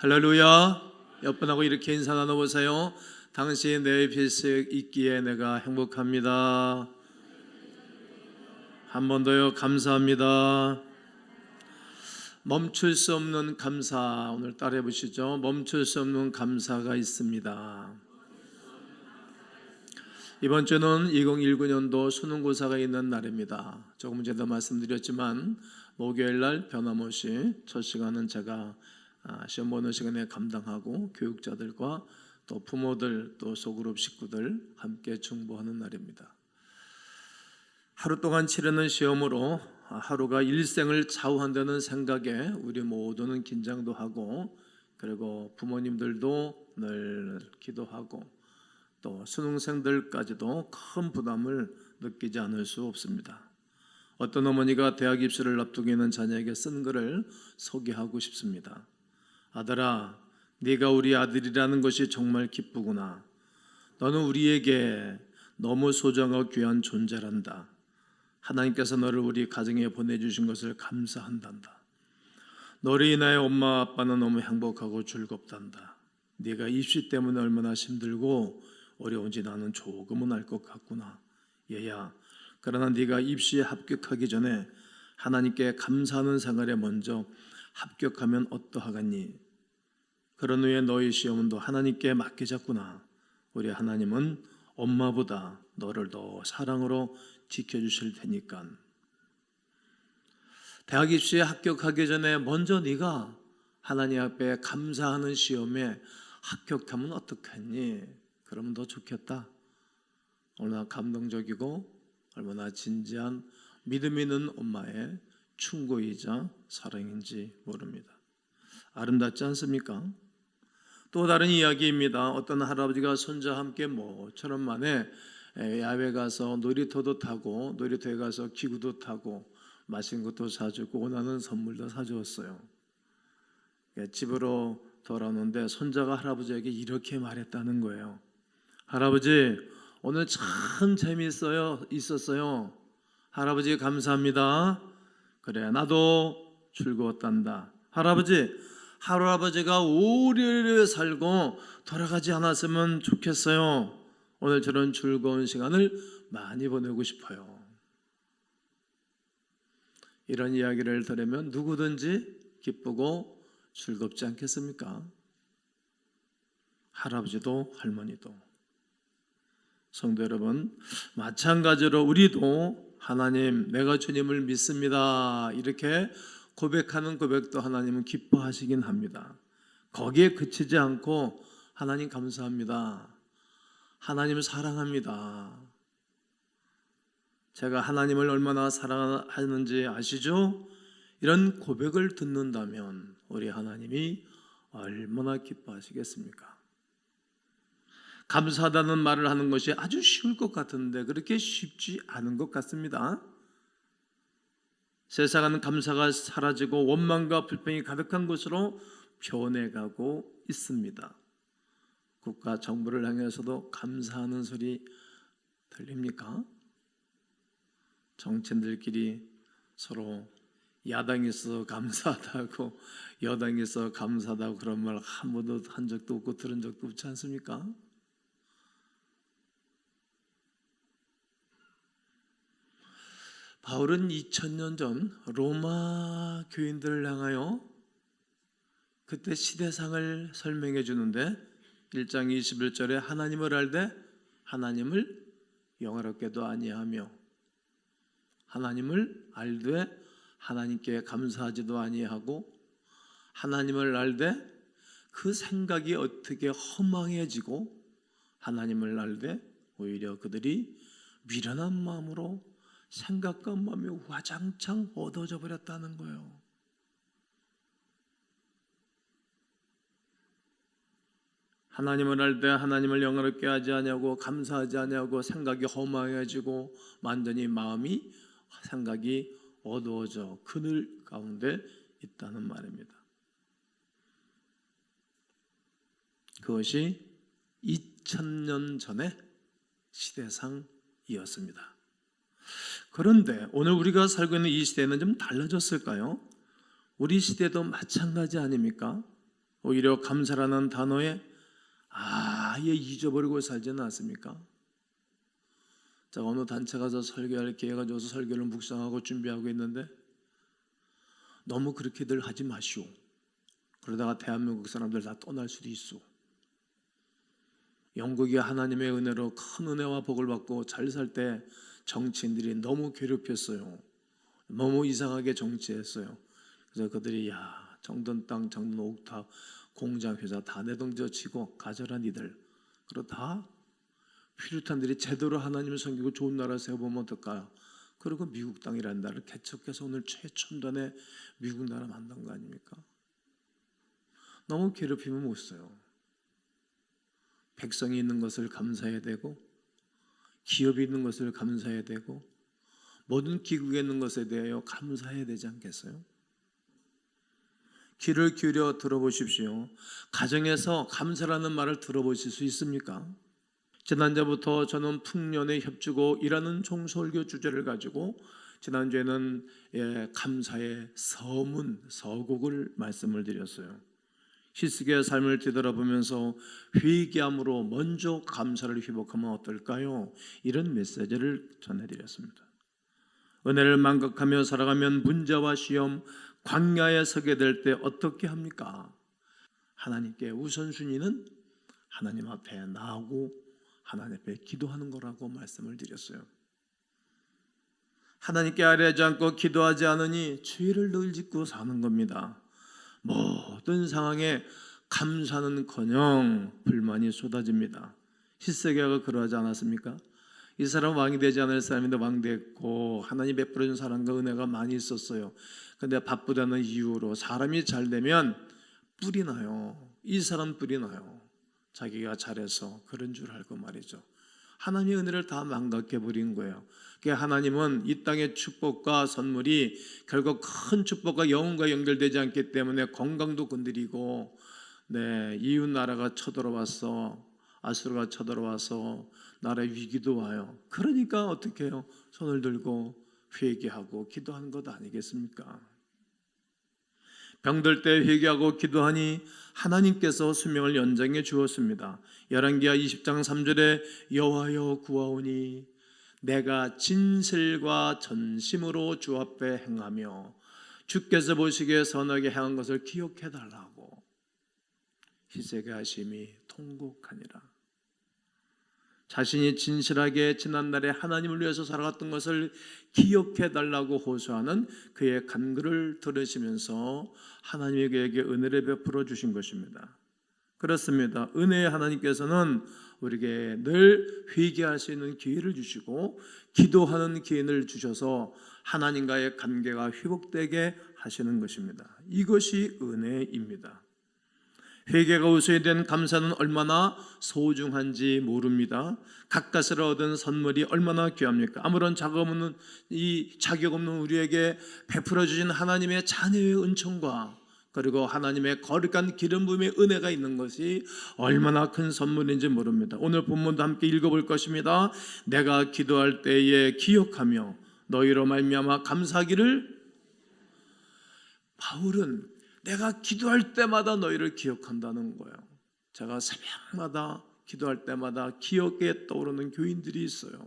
할렐루야. 옆분하고 이렇게 인사 나눠보세요. 당신 내 빛이 있기에 내가 행복합니다. 한 번 더요. 감사합니다. 멈출 수 없는 감사 오늘 따라해 보시죠. 멈출 수 없는 감사가 있습니다. 이번 주는 2019년도 수능고사가 있는 날입니다. 조금 전에도 말씀드렸지만 목요일 날 변함없이 첫 시간은 제가 아, 시험 보는 시간에 감당하고 교육자들과 또 부모들 또 소그룹 식구들 함께 중보하는 날입니다. 하루 동안 치르는 시험으로 하루가 일생을 좌우한다는 생각에 우리 모두는 긴장도 하고 그리고 부모님들도 늘 기도하고 또 수능생들까지도 큰 부담을 느끼지 않을 수 없습니다. 어떤 어머니가 대학 입시를 앞두고 있는 자녀에게 쓴 글을 소개하고 싶습니다. 아들아, 네가 우리 아들이라는 것이 정말 기쁘구나. 너는 우리에게 너무 소중하고 귀한 존재란다. 하나님께서 너를 우리 가정에 보내주신 것을 감사한단다. 너를 인하여 엄마 아빠는 너무 행복하고 즐겁단다. 네가 입시 때문에 얼마나 힘들고 어려운지 나는 조금은 알 것 같구나. 얘야, 그러나 네가 입시에 합격하기 전에 하나님께 감사하는 생활에 먼저 합격하면 어떠하겠니? 그런 후에 너희 시험은 또 하나님께 맡기자꾸나. 우리 하나님은 엄마보다 너를 더 사랑으로 지켜주실 테니까. 대학 입시에 합격하기 전에 먼저 네가 하나님 앞에 감사하는 시험에 합격하면 어떻겠니? 그러면 더 좋겠다. 얼마나 감동적이고 얼마나 진지한 믿음 있는 엄마의 충고이자 사랑인지 모릅니다. 아름답지 않습니까? 또 다른 이야기입니다. 어떤 할아버지가 손자와 함께 모처럼 만에 야외 가서 놀이터도 타고 놀이터에 가서 기구도 타고 맛있는 것도 사주고 원하는 선물도 사주었어요. 집으로 돌아오는데 손자가 할아버지에게 이렇게 말했다는 거예요. 할아버지 오늘 참 재미있어요. 있었어요. 할아버지 감사합니다. 그래 나도 즐거웠단다. 할아버지 할아버지가 오래오래 살고 돌아가지 않았으면 좋겠어요. 오늘 저런 즐거운 시간을 많이 보내고 싶어요. 이런 이야기를 들으면 누구든지 기쁘고 즐겁지 않겠습니까? 할아버지도 할머니도 성도 여러분 마찬가지로 우리도 하나님 내가 주님을 믿습니다 이렇게 고백하는 고백도 하나님은 기뻐하시긴 합니다. 거기에 그치지 않고 하나님 감사합니다. 하나님을 사랑합니다. 제가 하나님을 얼마나 사랑하는지 아시죠? 이런 고백을 듣는다면 우리 하나님이 얼마나 기뻐하시겠습니까? 감사하다는 말을 하는 것이 아주 쉬울 것 같은데 그렇게 쉽지 않은 것 같습니다. 세상은 감사가 사라지고 원망과 불평이 가득한 곳으로 변해가고 있습니다. 국가 정부를 향해서도 감사하는 소리 들립니까? 정치인들끼리 서로 야당에서 감사하다고 여당에서 감사하다고 그런 말 한 번도 한 적도 없고 들은 적도 없지 않습니까? 바울은 2000년 전 로마 교인들을 향하여 그때 시대상을 설명해 주는데 1장 21절에 하나님을 알되 하나님을 영화롭게도 아니하며 하나님을 알되 하나님께 감사하지도 아니하고 하나님을 알되 그 생각이 어떻게 허망해지고 하나님을 알되 오히려 그들이 미련한 마음으로 생각과 마음이 와장창 얻어져 버렸다는 거예요. 하나님을 알 때 하나님을 영화롭게 하지 아니하고 감사하지 아니하고 생각이 허망해지고 완전히 마음이 생각이 어두워져 그늘 가운데 있다는 말입니다. 그것이 2000년 전의 시대상이었습니다. 그런데 오늘 우리가 살고 있는 이 시대는 좀 달라졌을까요? 우리 시대도 마찬가지 아닙니까? 오히려 감사라는 단어에 아예 잊어버리고 살지는 않습니까? 자 어느 단체 가서 설교할 기회가 줘서 설교를 묵상하고 준비하고 있는데 너무 그렇게들 하지 마시오. 그러다가 대한민국 사람들 다 떠날 수도 있어. 영국이 하나님의 은혜로 큰 은혜와 복을 받고 잘 살 때 정치인들이 너무 괴롭혔어요. 너무 이상하게 정치했어요. 그래서 그들이 야 정든 땅, 정든 옥탑, 공장, 회사 다 내동저 치고 가져라 니들. 그리고 다 피루탄들이 제대로 하나님을 섬기고 좋은 나라 세워보면 어떨까? 그리고 미국 땅이라는 나라를 개척해서 오늘 최첨단의 미국 나라 만든 거 아닙니까? 너무 괴롭히면 못 써요. 백성이 있는 것을 감사해야 되고 기업이 있는 것을 감사해야 되고 모든 기국에 있는 것에 대하여 감사해야 되지 않겠어요? 귀를 기울여 들어보십시오. 가정에서 감사라는 말을 들어보실 수 있습니까? 지난주부터 저는 풍년에 협주고 일하는 종설교 주제를 가지고 지난주에는 예, 감사의 서문, 서곡을 말씀을 드렸어요. 히스기야 삶을 뒤돌아보면서 회개함으로 먼저 감사를 회복하면 어떨까요? 이런 메시지를 전해드렸습니다. 은혜를 망각하며 살아가면 문제와 시험, 광야에 서게 될 때 어떻게 합니까? 하나님께 우선순위는 하나님 앞에 나오고 하나님 앞에 기도하는 거라고 말씀을 드렸어요. 하나님께 아뢰지 않고 기도하지 않으니 죄를 늘 짓고 사는 겁니다. 모든 상황에 감사는커녕 불만이 쏟아집니다. 히스기야가 그러하지 않았습니까? 이 사람 왕이 되지 않을 사람인데 왕 됐고 하나님 베풀어 준 사랑과 은혜가 많이 있었어요. 근데 바쁘다는 이유로 사람이 잘 되면 뿔이 나요. 이 사람 뿔이 나요. 자기가 잘해서 그런 줄 알고 말이죠. 하나님의 은혜를 다 망각해 버린 거예요. 그러니까 하나님은 이 땅의 축복과 선물이 결국 큰 축복과 영혼과 연결되지 않기 때문에 건강도 건드리고 네, 이웃 나라가 쳐들어왔어. 아수르가 쳐들어와서 나라의 위기도 와요. 그러니까 어떻게 해요? 손을 들고 회개하고 기도하는 것 아니겠습니까? 병들 때 회개하고 기도하니 하나님께서 수명을 연장해 주었습니다. 열왕기하 20장 3절에 여호와여 구하오니 내가 진실과 전심으로 주 앞에 행하며 주께서 보시기에 선하게 행한 것을 기억해 달라고 희세게 하심이 통곡하니라. 자신이 진실하게 지난날에 하나님을 위해서 살아갔던 것을 기억해 달라고 호소하는 그의 간글을 들으시면서 하나님이 그에게 은혜를 베풀어 주신 것입니다. 그렇습니다. 은혜의 하나님께서는 우리에게 늘 회개할 수 있는 기회를 주시고 기도하는 기회를 주셔서 하나님과의 관계가 회복되게 하시는 것입니다. 이것이 은혜입니다. 회개가 우수에 된 감사는 얼마나 소중한지 모릅니다. 가까스로 얻은 선물이 얼마나 귀합니까? 아무런 자격 없는 이 자격 없는 우리에게 베풀어 주신 하나님의 자녀의 은총과 그리고 하나님의 거룩한 기름 부음의 은혜가 있는 것이 얼마나 큰 선물인지 모릅니다. 오늘 본문도 함께 읽어볼 것입니다. 내가 기도할 때에 기억하며 너희로 말미암아 감사하기를 바울은 내가 기도할 때마다 너희를 기억한다는 거예요. 제가 새벽마다 기도할 때마다 기억에 떠오르는 교인들이 있어요.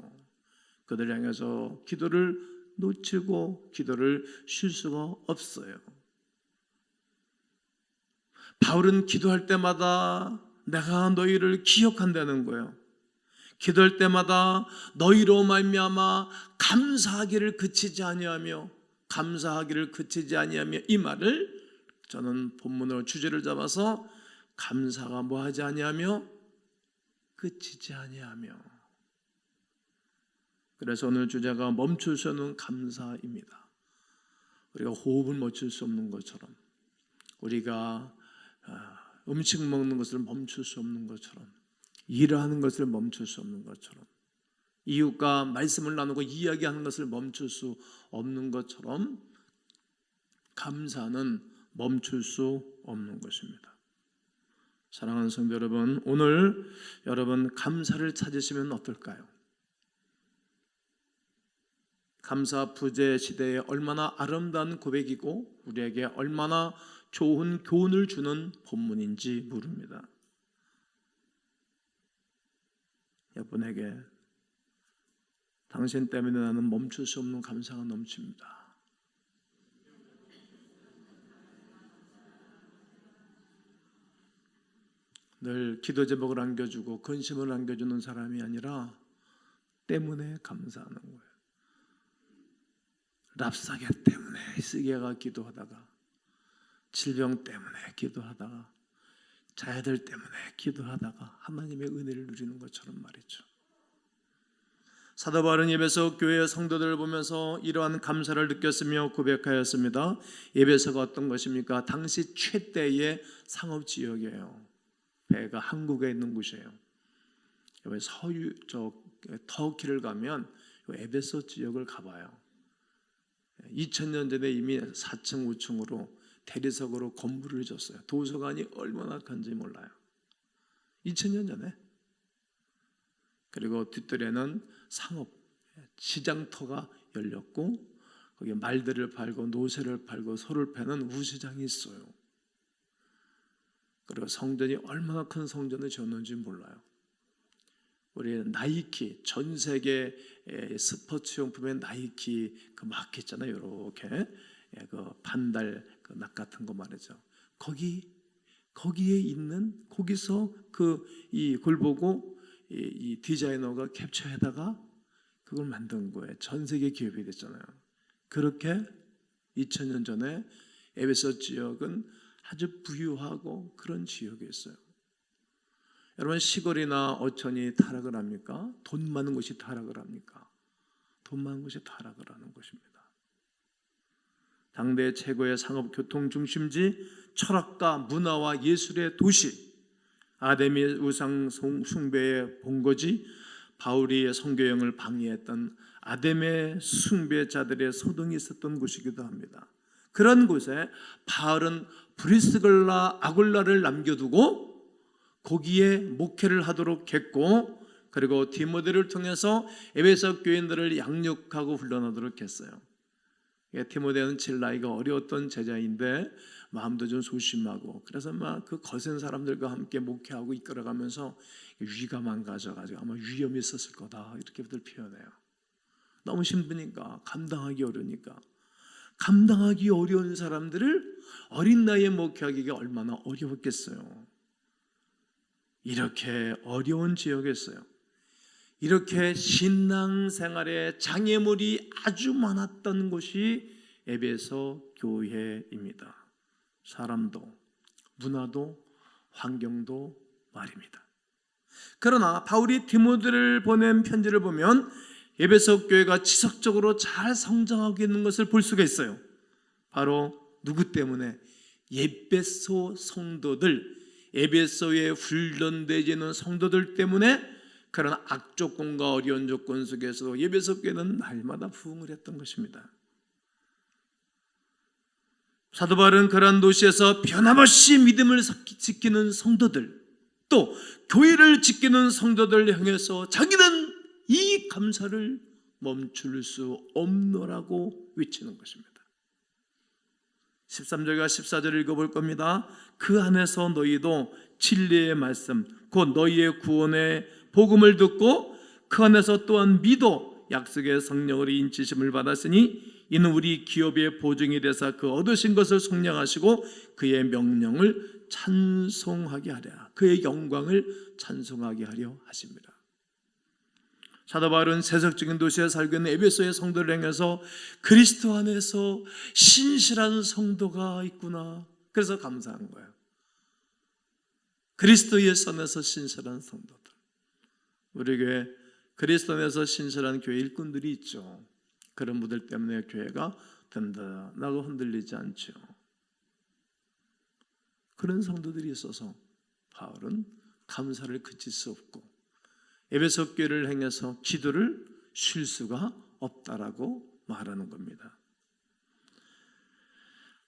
그들 향해서 기도를 놓치고 기도를 쉴 수가 없어요. 바울은 기도할 때마다 내가 너희를 기억한다는 거예요. 기도할 때마다 너희로 말미암아 감사하기를 그치지 아니하며 감사하기를 그치지 아니하며 이 말을 저는 본문으로 주제를 잡아서 감사가 뭐하지 아니하며 그치지 아니하며 그래서 오늘 주제가 멈출 수 없는 감사입니다. 우리가 호흡을 멈출 수 없는 것처럼 우리가 아, 음식 먹는 것을 멈출 수 없는 것처럼 일하는 것을 멈출 수 없는 것처럼 이웃과 말씀을 나누고 이야기하는 것을 멈출 수 없는 것처럼 감사는 멈출 수 없는 것입니다. 사랑하는 성도 여러분, 오늘 여러분 감사를 찾으시면 어떨까요? 감사 부재 시대에 얼마나 아름다운 고백이고 우리에게 얼마나 좋은 교훈을 주는 본문인지 물습니다. 여러분에게 당신 때문에 나는 멈출 수 없는 감사가 넘칩니다. 늘 기도 제목을 안겨주고 근심을 안겨주는 사람이 아니라 때문에 감사하는 거예요. 랍사게 때문에 시계가 기도하다가 질병 때문에 기도하다가 자녀들 때문에 기도하다가 하나님의 은혜를 누리는 것처럼 말이죠. 사도 바울은 예배소 교회의 성도들을 보면서 이러한 감사를 느꼈으며 고백하였습니다. 예배소가 어떤 것입니까? 당시 최대의 상업 지역이에요. 배가 한국에 있는 곳이에요. 서유 저 터키를 가면 에베소 지역을 가봐요. 2000년 전에 이미 4층 5층으로 대리석으로 건물을 줬어요. 도서관이 얼마나 큰지 몰라요. 2000년 전에. 그리고 뒷뜰에는 상업 시장터가 열렸고 거기 말들을 팔고 노새를 팔고 소를 패는 우시장이 있어요. 그리고 성전이 얼마나 큰 성전을 지었는지 몰라요. 우리 나이키 전 세계 스포츠 용품의 나이키 그 마크 있잖아요. 이렇게 그 반달 그 낙 같은 거 말이죠. 거기 거기에 있는 거기서 그이글 보고 이, 이 디자이너가 캡처해다가 그걸 만든 거예요. 전 세계 기업이 됐잖아요. 그렇게 2000년 전에 에베소 지역은 아주 부유하고 그런 지역이었어요. 여러분 시골이나 어촌이 타락을 합니까? 돈 많은 곳이 타락을 합니까? 돈 많은 곳이 타락을 하는 것입니다. 당대 최고의 상업 교통 중심지, 철학과 문화와 예술의 도시, 아데미 우상 숭배의 본거지, 바울이 성교형을 방해했던 아데메 숭배자들의 소동이 있었던 곳이기도 합니다. 그런 곳에 바울은 브리스글라 아굴라를 남겨두고 거기에 목회를 하도록 했고 그리고 디모데를 통해서 에베소 교인들을 양육하고 훈련하도록 했어요. 예, 디모데는 제일 나이가 어려웠던 제자인데 마음도 좀 소심하고 그래서 막 그 거센 사람들과 함께 목회하고 이끌어가면서 위가 망가져가지고 아마 위험이 있었을 거다 이렇게들 표현해요. 너무 힘드니까 감당하기 어려우니까 감당하기 어려운 사람들을 어린 나이에 목회하기가 얼마나 어려웠겠어요. 이렇게 어려운 지역이었어요. 이렇게 신앙 생활에 장애물이 아주 많았던 곳이 에베소 교회입니다. 사람도 문화도 환경도 말입니다. 그러나 바울이 디모데를 보낸 편지를 보면 에베소 교회가 지속적으로 잘 성장하고 있는 것을 볼 수가 있어요. 바로 누구 때문에 에베소 성도들, 에베소에 훈련되지 는 성도들 때문에 그런 악조건과 어려운 조건 속에서 예배소 교회는 날마다 부흥을 했던 것입니다. 사도 바울은 그러한 도시에서 변함없이 믿음을 지키는 성도들 또 교회를 지키는 성도들 향해서 자기는 이 감사를 멈출 수 없노라고 외치는 것입니다. 13절과 14절을 읽어볼 겁니다. 그 안에서 너희도 진리의 말씀 곧 너희의 구원의 복음을 듣고 그 안에서 또한 믿어 약속의 성령으로 인치심을 받았으니 이는 우리 기업의 보증이 되사 그 얻으신 것을 속량하시고 그의 명령을 찬송하게 하랴 그의 영광을 찬송하게 하려 하십니다. 사도 바울은 세속적인 도시에 살고 있는 에베소의 성도를 향해서 그리스도 안에서 신실한 성도가 있구나. 그래서 감사한 거예요. 그리스도 예수 안에서 신실한 성도들. 우리 교회 그리스도 안에서 신실한 교회 일꾼들이 있죠. 그런 분들 때문에 교회가 든든하고 흔들리지 않죠. 그런 성도들이 있어서 바울은 감사를 그칠 수 없고 에베소 교회를 향해서 기도를 쉴 수가 없다라고 말하는 겁니다.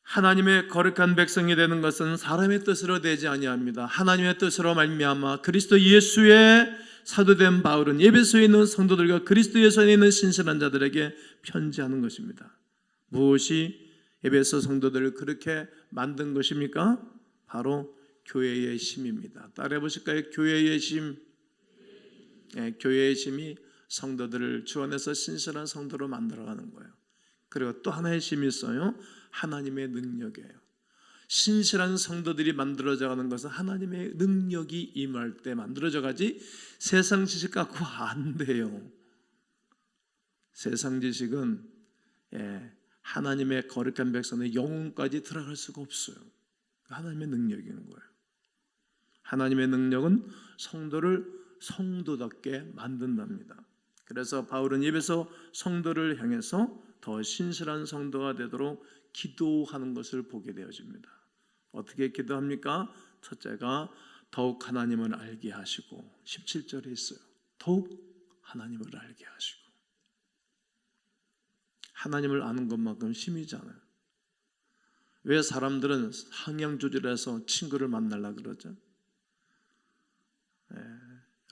하나님의 거룩한 백성이 되는 것은 사람의 뜻으로 되지 아니합니다. 하나님의 뜻으로 말미암아 그리스도 예수의 사도된 바울은 예배소에 있는 성도들과 그리스도 예수 안에 있는 신실한 자들에게 편지하는 것입니다. 무엇이 에베소 성도들을 그렇게 만든 것입니까? 바로 교회의 힘입니다. 따라해 보실까요? 교회의 힘. 예, 교회의 힘이 성도들을 주원해서 신실한 성도로 만들어가는 거예요. 그리고 또 하나의 힘이 있어요. 하나님의 능력이에요. 신실한 성도들이 만들어져 가는 것은 하나님의 능력이 임할 때 만들어져 가지 세상 지식 갖고 안 돼요. 세상 지식은 예, 하나님의 거룩한 백성의 영혼까지 들어갈 수가 없어요. 하나님의 능력인 거예요. 하나님의 능력은 성도를 성도답게 만든답니다. 그래서 바울은 입에서 성도를 향해서 더 신실한 성도가 되도록 기도하는 것을 보게 되어집니다. 어떻게 기도합니까? 첫째가 더욱 하나님을 알게 하시고 17절에 있어요. 더욱 하나님을 알게 하시고 하나님을 아는 것만큼 힘이잖아요. 왜 사람들은 항양 조절해서 친구를 만나려 그러죠? 예,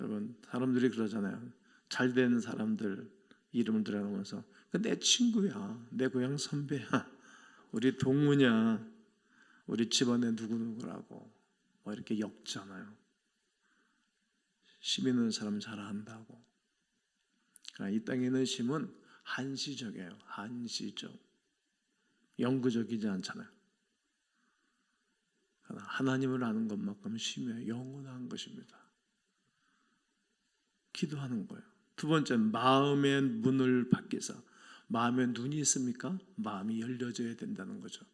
여러분 사람들이 그러잖아요. 잘 되는 사람들 이름을 들어가면서 그내 친구야, 내 고향 선배야, 우리 동무냐, 우리 집안에 누구 누구라고 뭐 이렇게 엮잖아요. 심 있는 사람 잘 안다고. 그러나 이 땅에 있는 심은 한시적이에요. 한시적. 영구적이지 않잖아요. 하나님을 아는 것만큼 심해 영원한 것입니다. 기도하는 거예요. 두 번째 마음의 문을 밖에서 마음에 눈이 있습니까? 마음이 열려져야 된다는 거죠.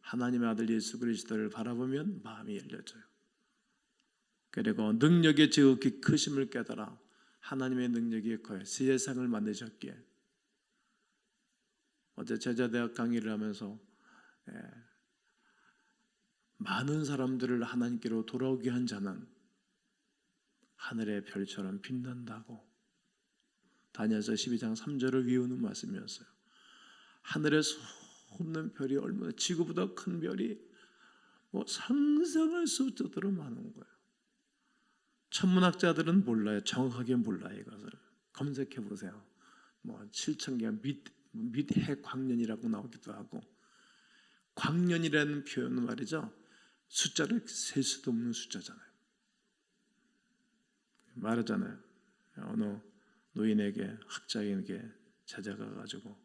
하나님의 아들 예수 그리스도를 바라보면 마음이 열려져요. 그리고 능력의 지극히 크심을 깨달아 하나님의 능력이 커요. 세상을 만드셨기에 어제 제자대학 강의를 하면서 예, 많은 사람들을 하나님께로 돌아오게 한 자는 하늘의 별처럼 빛난다고 다니엘서 12장 3절을 위우는 말씀이었어요. 하늘에 없는 별이 얼마나 지구보다 큰 별이 뭐 상상할 수 없도록 많은 거예요. 천문학자들은 몰라요. 정확하게 몰라요 이것을. 검색해 보세요. 뭐 7천 개 밑해 광년이라고 나오기도 하고 광년이라는 표현은 말이죠. 숫자를 셀 수도 없는 숫자잖아요. 말하잖아요. 어느 노인에게 학자에게 제자가 가지고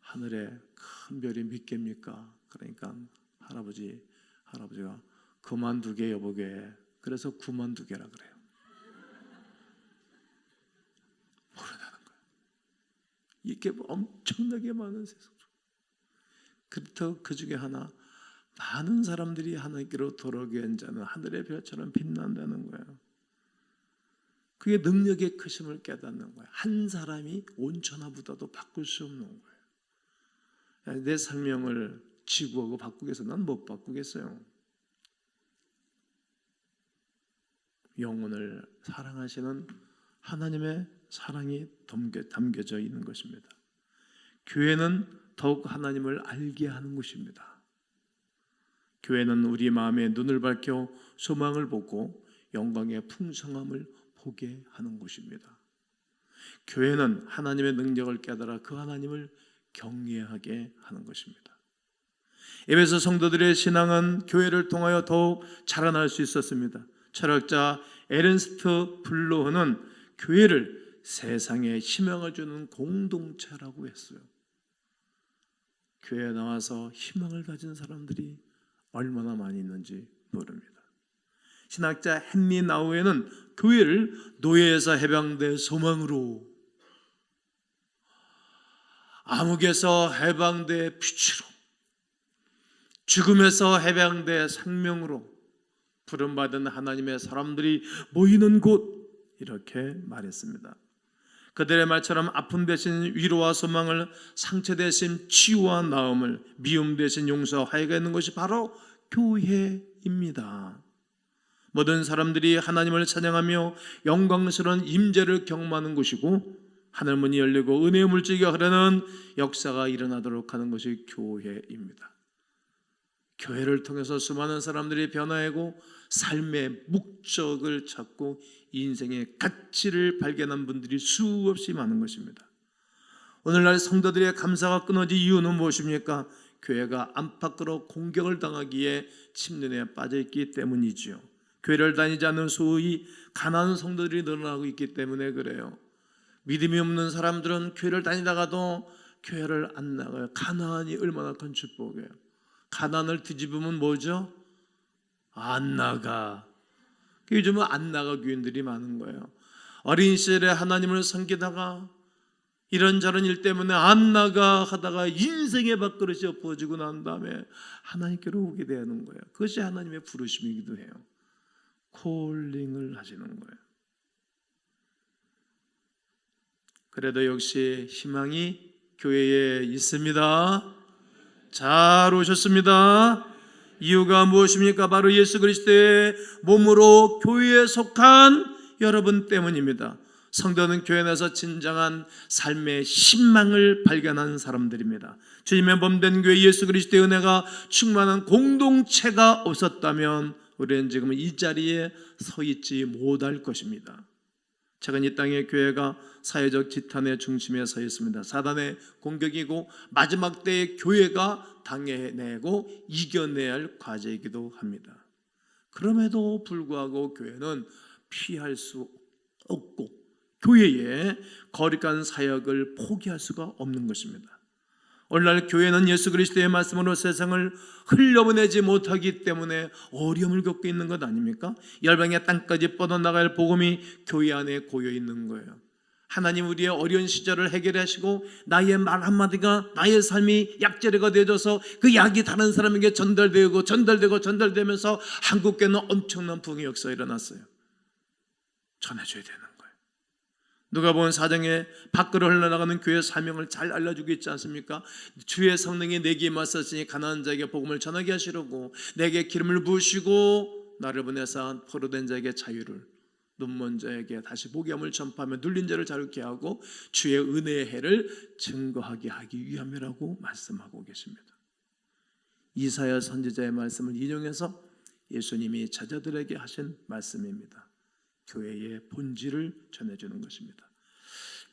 하늘에 큰 별이 몇 개입니까? 그러니까 할아버지 할아버지가 그만 두개 여보게 그래서 구만 두 개라 그래요. 모르다는 거예요. 이게 엄청나게 많은 세상. 그렇다고 그 중에 하나 많은 사람들이 하나님께로 돌아오게 한 자는 하늘의 별처럼 빛난다는 거예요. 그게 능력의 크심을 깨닫는 거예요. 한 사람이 온천하보다도 바꿀 수 없는 거예요. 내 생명을 지구하고 바꾸겠어? 난 못 바꾸겠어요. 영혼을 사랑하시는 하나님의 사랑이 담겨져 있는 것입니다. 교회는 더욱 하나님을 알게 하는 것입니다. 교회는 우리 마음에 눈을 밝혀 소망을 보고 영광의 풍성함을 보게 하는 곳입니다. 교회는 하나님의 능력을 깨달아 그 하나님을 경외하게 하는 것입니다. 에베소 성도들의 신앙은 교회를 통하여 더욱 자라날 수 있었습니다. 철학자 에른스트 블로흐는 교회를 세상에 희망을 주는 공동체라고 했어요. 교회에 나와서 희망을 가진 사람들이 얼마나 많이 있는지 모릅니다. 신학자 헨리 나우에는 교회를 노예에서 해방된 소망으로 암흑에서 해방돼 빛으로 죽음에서 해방돼 생명으로 부름받은 하나님의 사람들이 모이는 곳 이렇게 말했습니다. 그들의 말처럼 아픔 대신 위로와 소망을 상처 대신 치유와 나음을 미움 대신 용서와 화해가 있는 것이 바로 교회입니다. 모든 사람들이 하나님을 찬양하며 영광스러운 임재를 경험하는 곳이고 하늘 문이 열리고 은혜의 물질이 흐르는 역사가 일어나도록 하는 것이 교회입니다. 교회를 통해서 수많은 사람들이 변화하고 삶의 목적을 찾고 인생의 가치를 발견한 분들이 수없이 많은 것입니다. 오늘날 성도들의 감사가 끊어진 이유는 무엇입니까? 교회가 안팎으로 공격을 당하기에 침륜에 빠져 있기 때문이지요. 교회를 다니지 않는 소위 가난한 성도들이 늘어나고 있기 때문에 그래요. 믿음이 없는 사람들은 교회를 다니다가도 교회를 안 나가요. 가난이 얼마나 큰 축복이에요. 가난을 뒤집으면 뭐죠? 안 나가. 요즘은 안 나가 교인들이 많은 거예요. 어린 시절에 하나님을 섬기다가 이런저런 일 때문에 안 나가 하다가 인생의 밥그릇이 엎어지고 난 다음에 하나님께로 오게 되는 거예요. 그것이 하나님의 부르심이기도 해요. 콜링을 하시는 거예요. 그래도 역시 희망이 교회에 있습니다. 잘 오셨습니다. 이유가 무엇입니까? 바로 예수 그리스도의 몸으로 교회에 속한 여러분 때문입니다. 성도는 교회 내서 진정한 삶의 신망을 발견한 사람들입니다. 주님의 몸된 교회 예수 그리스도의 은혜가 충만한 공동체가 없었다면 우리는 지금 이 자리에 서 있지 못할 것입니다. 최근 이 땅의 교회가 사회적 지탄의 중심에 서 있습니다. 사단의 공격이고 마지막 때의 교회가 당해내고 이겨내야 할 과제이기도 합니다. 그럼에도 불구하고 교회는 피할 수 없고 교회의 거룩한 사역을 포기할 수가 없는 것입니다. 오늘날 교회는 예수 그리스도의 말씀으로 세상을 흘려보내지 못하기 때문에 어려움을 겪고 있는 것 아닙니까? 열방의 땅까지 뻗어나갈 복음이 교회 안에 고여 있는 거예요. 하나님 우리의 어려운 시절을 해결하시고 나의 말 한마디가 나의 삶이 약재료가 되어져서 그 약이 다른 사람에게 전달되고 전달되고 전달되면서 한국교회는 엄청난 부흥의 역사가 일어났어요. 전해줘야 되는. 누가 본 사정에 밖으로 흘러나가는 교회 사명을 잘 알려주고 있지 않습니까? 주의 성령이 내게 임하셨으니 가난한 자에게 복음을 전하게 하시려고 내게 기름을 부으시고 나를 보내사 포로된 자에게 자유를 눈먼 자에게 다시 복음을 전파하며 눌린 자를 자유케 하고 주의 은혜의 해를 증거하게 하기 위함이라고 말씀하고 계십니다. 이사야 선지자의 말씀을 인용해서 예수님이 제자들에게 하신 말씀입니다. 교회의 본질을 전해주는 것입니다.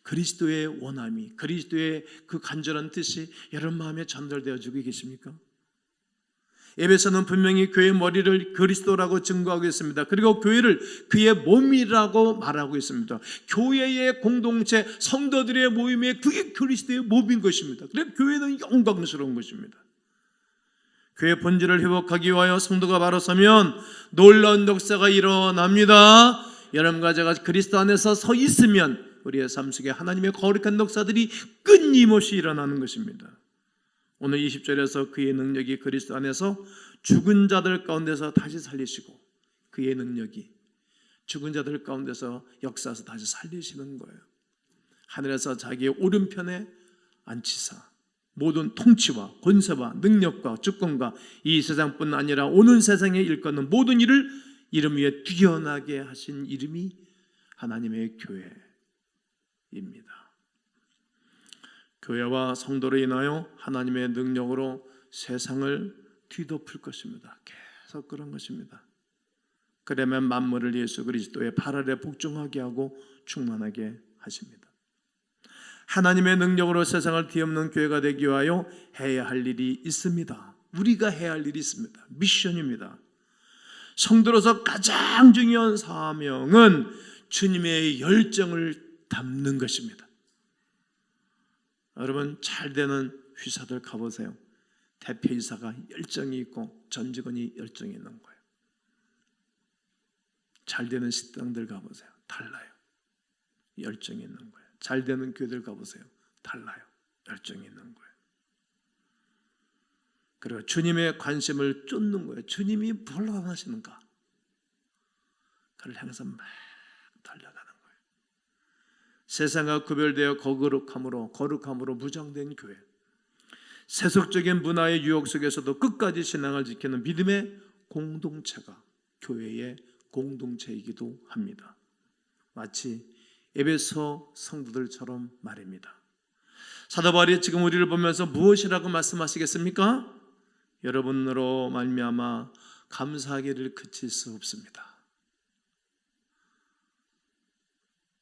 그리스도의 원함이 그리스도의 그 간절한 뜻이 여러분 마음에 전달되어지고 계십니까? 예배서는 분명히 교회의 머리를 그리스도라고 증거하고 있습니다. 그리고 교회를 그의 몸이라고 말하고 있습니다. 교회의 공동체, 성도들의 모임에 그게 그리스도의 몸인 것입니다. 그래서 교회는 영광스러운 것입니다. 교회 본질을 회복하기 위하여 성도가 바로 서면 놀라운 역사가 일어납니다. 여러분과 제가 그리스도 안에서 서 있으면 우리의 삶 속에 하나님의 거룩한 역사들이 끊임없이 일어나는 것입니다. 오늘 20절에서 그의 능력이 그리스도 안에서 죽은 자들 가운데서 다시 살리시고 그의 능력이 죽은 자들 가운데서 역사에서 다시 살리시는 거예요. 하늘에서 자기의 오른편에 앉히사 모든 통치와 권세와 능력과 주권과 이 세상뿐 아니라 오는 세상에 일컫는 모든 일을 이름 위에 뛰어나게 하신 이름이 하나님의 교회입니다. 교회와 성도로 인하여 하나님의 능력으로 세상을 뒤덮을 것입니다. 계속 그런 것입니다. 그러면 만물을 예수 그리스도의 발 아래 복종하게 하고 충만하게 하십니다. 하나님의 능력으로 세상을 뒤엎는 교회가 되기 위하여 해야 할 일이 있습니다. 우리가 해야 할 일이 있습니다. 미션입니다. 성도로서 가장 중요한 사명은 주님의 열정을 담는 것입니다. 여러분 잘 되는 회사들 가보세요. 대표이사가 열정이 있고 전 직원이 열정이 있는 거예요. 잘 되는 식당들 가보세요. 달라요. 열정이 있는 거예요. 잘 되는 교회들 가보세요. 달라요. 열정이 있는 거예요. 그리고 주님의 관심을 쫓는 거예요. 주님이 뭘 원하시는가? 그를 향해서 막 달려가는 거예요. 세상과 구별되어 거룩함으로 거룩함으로 무장된 교회. 세속적인 문화의 유혹 속에서도 끝까지 신앙을 지키는 믿음의 공동체가 교회의 공동체이기도 합니다. 마치 에베소 성도들처럼 말입니다. 사도 바울이 지금 우리를 보면서 무엇이라고 말씀하시겠습니까? 여러분으로 말미암아 감사하기를 그칠 수 없습니다.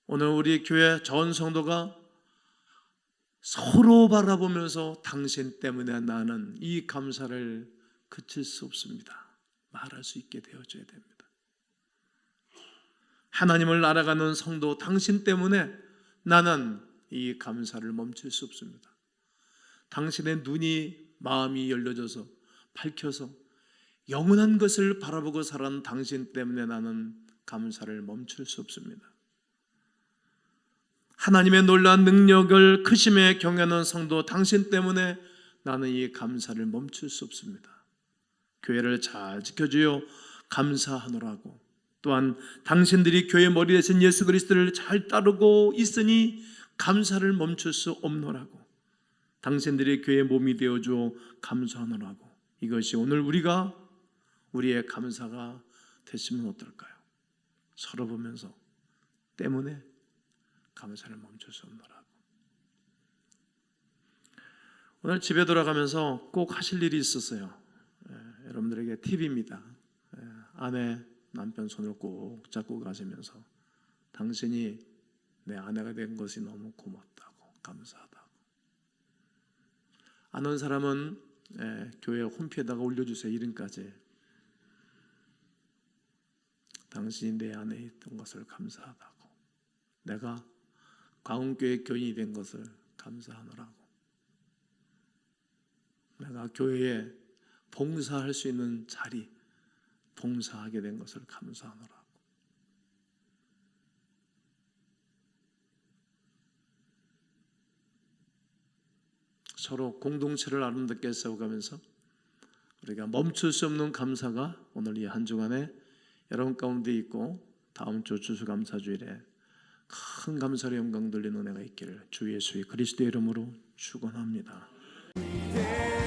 오늘 우리 교회 전 성도가 서로 바라보면서 당신 때문에 나는 이 감사를 그칠 수 없습니다. 말할 수 있게 되어줘야 됩니다. 하나님을 알아가는 성도 당신 때문에 나는 이 감사를 멈출 수 없습니다. 당신의 눈이 마음이 열려져서 밝혀서 영원한 것을 바라보고 살아온 당신 때문에 나는 감사를 멈출 수 없습니다. 하나님의 놀라운 능력을 크심에 경외하는 성도 당신 때문에 나는 이 감사를 멈출 수 없습니다. 교회를 잘 지켜주여 감사하노라고 또한 당신들이 교회 머리 대신 예수 그리스도를 잘 따르고 있으니 감사를 멈출 수 없노라고 당신들이 교회 몸이 되어줘 감사하노라고 이것이 오늘 우리가 우리의 감사가 됐으면 어떨까요? 서로 보면서 때문에 감사를 멈출 수 없노라고 오늘 집에 돌아가면서 꼭 하실 일이 있었어요. 예, 여러분들에게 팁입니다. 예, 아내 남편 손을 꼭 잡고 가시면서 당신이 내 아내가 된 것이 너무 고맙다고 감사하다고 아는 사람은 예, 교회 홈피에다가 올려주세요 이름까지. 당신이 내 안에 있던 것을 감사하다고. 내가 광운교회 교인이 된 것을 감사하노라고. 내가 교회에 봉사할 수 있는 자리 봉사하게 된 것을 감사하노라 서로 공동체를 아름답게 세워가면서 우리가 멈출 수 없는 감사가 오늘 이 한 주간에 여러분 가운데 있고 다음 주 주수감사주일에 큰 감사로 영광 돌리는 은혜가 있기를 주 예수의 그리스도의 이름으로 축원합니다. 네,